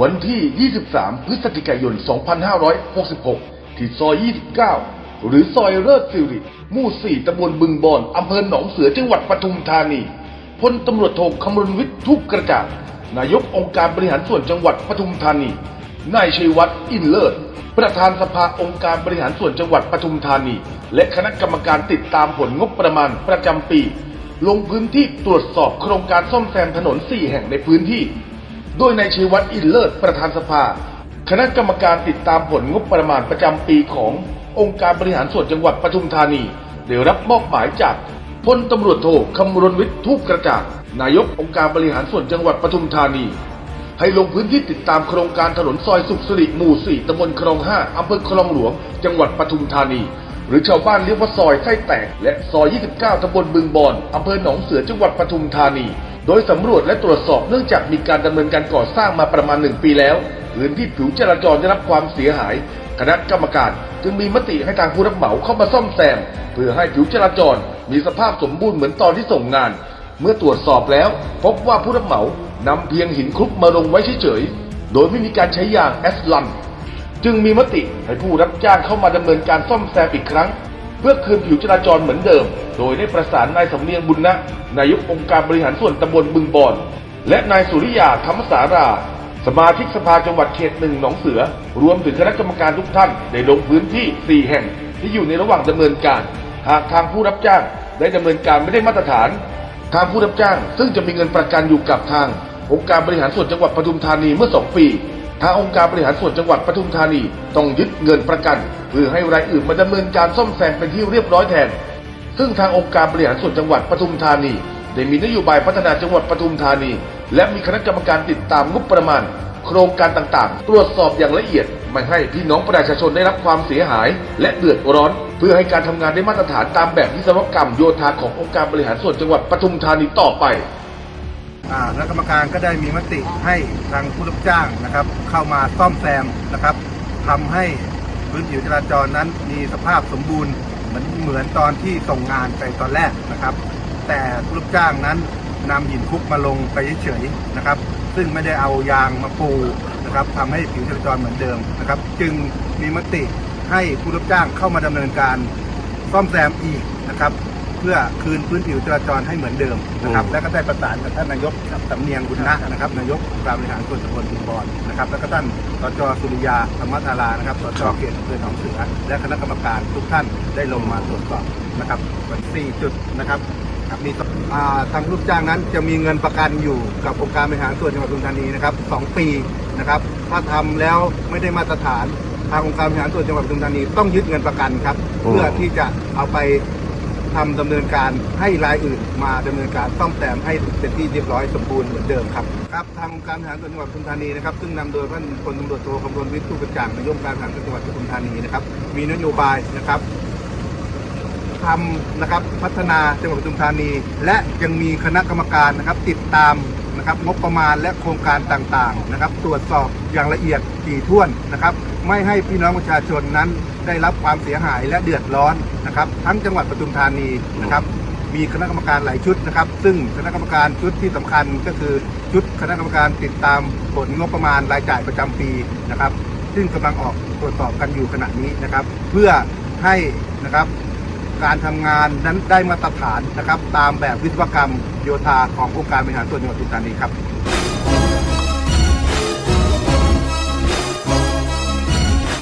วันที่ 23 พฤศจิกายน 2566 ที่ซอย 29 หรือซอยเลิศสิริหมู่ 4ตำบลบึงบอน อำเภอหนองเสือ จังหวัดปทุมธานี พลตำรวจโทคำรณวิทย์ทุกกระจ่างนายกองค์การบริหารส่วนจังหวัดปทุมธานี นายชัยวัฒน์อินเลิศ ประธานสภาองค์การบริหารส่วนจังหวัดปทุมธานี และคณะกรรมการติดตามผลงบประมาณประจำปี ลงพื้นที่ตรวจสอบโครงการซ่อมแซมถนน 4 แห่งในพื้นที่ โดยนายชัยวัฒน์อินเลิศประธานสภา คณะกรรมการติดตามผลงบประมาณประจำปีขององค์การบริหารส่วนจังหวัดปทุมธานีได้รับมอบหมายจากพลตำรวจโทคำรณวิทย์ทุกกระจ่างนายกองค์การบริหารส่วนจังหวัดปทุมธานี ให้ลงพื้นที่ติดตามโครงการถนนซอยสุขสิริหมู่4ตำบลคลอง 5อำเภอคลองหลวง จังหวัดปทุมธานี หรือชาวบ้านเรียกว่าซอยไส้แตก และซอย 29ตำบลบึงบอนอำเภอหนองเสือจังหวัดปทุมธานี โดยสำรวจและตรวจสอบเนื่องจากมีการดำเนินการก่อสร้างมาประมาณหนึ่งปีแล้วพื้นที่ผิวจราจรได้รับความเสียหาย คณะกรรมการจึงมีมติให้ทางผู้รับเหมาเข้ามาซ่อมแซม เพื่อให้ผิวจราจรมีสภาพสมบูรณ์เหมือนตอนที่ส่งงาน เมื่อตรวจสอบแล้ว พบว่าผู้รับเหมานำเพียงหินคลุกมาลงไว้เฉยๆ โดยไม่มีการใช้ยางแอสลัน จึงมีมติให้ผู้รับจ้างเข้ามาดำเนินการซ่อมแซมอีกครั้ง พื่อคืนผิวจราจรเหมือนเดิม โดยได้ประสานนายสำเนียงบุญนะนายกองค์การบริหารส่วนตำบลบึงบอน และนายสุริยาธรรมสารา สมาชิกสภาจังหวัดเขตหนึ่งหนองเสือ รวมถึงคณะกรรมการทุกท่านได้ลงพื้นที่ 4 แห่ง ที่อยู่ในระหว่างดำเนินการ หากทางผู้รับจ้างได้ดำเนินการไม่ได้มาตรฐาน ทางผู้รับจ้าง ซึ่งจะมีเงินประกันอยู่กับทางองค์การบริหารส่วนจังหวัดปทุมธานีเมื่อ 2 ปี ทางองค์การบริหารส่วนจังหวัดปทุมธานีต้องยึดเงินประกัน เพื่อให้รายอื่นมาดำเนินการซ่อมแซมเป็นที่เรียบร้อยแทน ซึ่งทางองค์การบริหารส่วนจังหวัดปทุมธานีได้มีนโยบายพัฒนาจังหวัดปทุมธานี และมีคณะกรรมการติดตามงบประมาณ โครงการต่างๆ ตรวจสอบอย่างละเอียด ไม่ให้พี่น้องประชาชนได้รับความเสียหาย และเดือดร้อน เพื่อให้การทำงานได้มาตรฐานตามแบบวิศวกรรมโยธาขององค์การบริหารส่วนจังหวัดปทุมธานีต่อไป คณะกรรมการก็ได้มีมติให้ทางผู้รับจ้างนะครับ เข้ามาซ่อมแซมนะครับทำให้พื้นผิวจราจรนั้นมีสภาพสมบูรณ์เหมือนเหมือนตอนที่ส่งงานไปตอนแรกนะครับ แต่ผู้รับจ้างนั้นนำหินคุกมาลงไปเฉยๆนะครับ ซึ่งไม่ได้เอายางมาปูนะครับทำให้ผิวจราจรเหมือนเดิมนะครับ จึงมีมติให้ผู้รับจ้างเข้ามาดำเนินการซ่อมแซมอีกนะครับ พื่อคืนพื้นผิวจราจรให้เหมือนเดิมนะครับและก็ได้ประสานกับท่านนายกสำเนียงบุญนะนะครับนายกการบริหารส่วนตำบลบุญบอนนะครับแล้วก็ท่านสจสุริยาธรรมธารานะครับสจเขตอำเภอหนองเสือ และคณะกรรมการทุกท่านได้ลงมาตรวจสอบนะครับวันสี่จุดนะครับครับมีอ่าทางลูกจ้างนั้นจะมีเงินประกันอยู่กับองค์การบริหารส่วนจังหวัดปทุมธานีนะครับสองปีนะครับถ้าทำแล้วไม่ได้มาตรฐานทางองค์การบริหารส่วนจังหวัดปทุมธานีต้องยึดเงินประกันครับโอ้เพื่อที่จะเอาไป ทำดำเนินการให้รายอื่น มาดำเนินการซ่อมแซมให้เป็นที่เรียบร้อยสมบูรณ์เหมือนเดิมครับครับทางการทหารจังหวัดปทุมธานีนะครับซึ่งนำโดยท่านพลตำรวจโทคำรณวิทย์ทุกกระจ่างนายกการทหารจังหวัดปทุมธานีนะครับ มีนโยบายนะครับทำนะครับพัฒนาจังหวัดปทุมธานี และยังมีคณะกรรมการนะครับ ติดตาม นะครับงบประมาณและโครงการต่างๆนะครับ ตรวจสอบอย่างละเอียดถี่ถ้วนนะครับ ไม่ให้พี่น้องประชาชนนั้นได้รับความเสียหายและเดือดร้อนนะครับ ทั้งจังหวัดปทุมธานีนะครับ มีคณะกรรมการหลายชุดนะครับ ซึ่งคณะกรรมการชุดที่สำคัญก็คือชุดคณะกรรมการติดตามผลงบประมาณรายจ่ายประจำปีนะครับ ซึ่งกำลังออกตรวจสอบกันอยู่ขณะนี้นะครับ เพื่อให้นะครับ การทำงานนั้นได้มาตรฐานนะครับ ตามแบบวิศวกรรมโยธาขององค์การบริหารส่วนจังหวัดปทุมธานีครับ